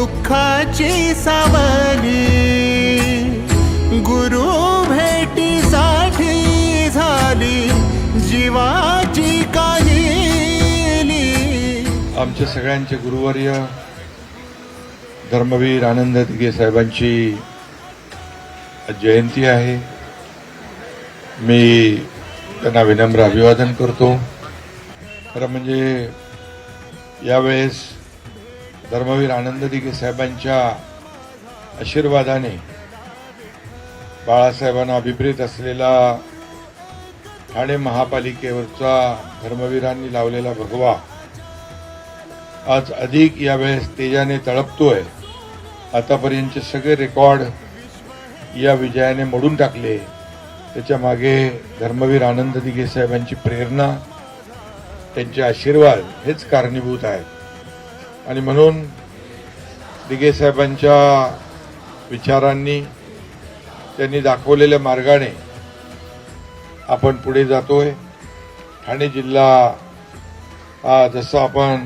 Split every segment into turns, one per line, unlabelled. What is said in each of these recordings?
दुःखाची सावली. गुरु भेटीसाठी झाली जीवाची काहिली.
आमचे सगळ्यांचे गुरुवर्य धर्मवीर आनंद दिघे साहेबांची जयंती आहे. मी त्यांना विनम्र अभिवादन करतो. खरं म्हणजे यावेळेस धर्मवीर आनंद दिघे साहेबांच्या आशीर्वादाने बाळासाहेबांना अभिप्रेत असलेला ठाणे महापालिकेवरचा धर्मवीरांनी लावलेला भगवा आज अधिक यावेळेस तेजाने तळपतोय. आतापर्यंतचे सगळे रेकॉर्ड या विजयाने मोडून टाकले. त्याच्यामागे धर्मवीर आनंद दिघे साहेबांची प्रेरणा त्यांचे आशीर्वाद हेच कारणीभूत आहेत. आणि म्हणून दिगे साहेबांच्या विचारांनी त्यांनी दाखवलेल्या मार्गाने आपण पुढे जातोय. ठाणे जिल्हा जसं आपण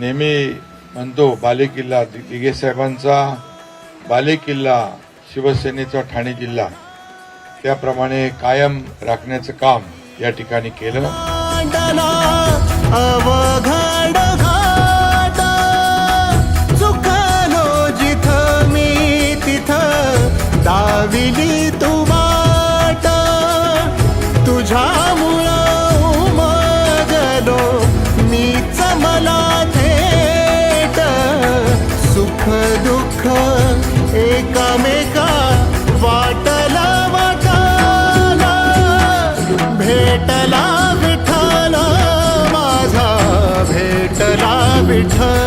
नेहमी म्हणतो बालेकिल्ला दिगे साहेबांचा बालेकिल्ला शिवसेनेचा ठाणे जिल्हा. त्याप्रमाणे कायम राखण्याचं काम या ठिकाणी केलं.
दाविली तू वाट तुझ्या मुळा उमगलो मी चमला थेट सुख दुःख एकमेका वाटला वाटाला. भेटला विठ्ठला माझा भेटला विठ्ठल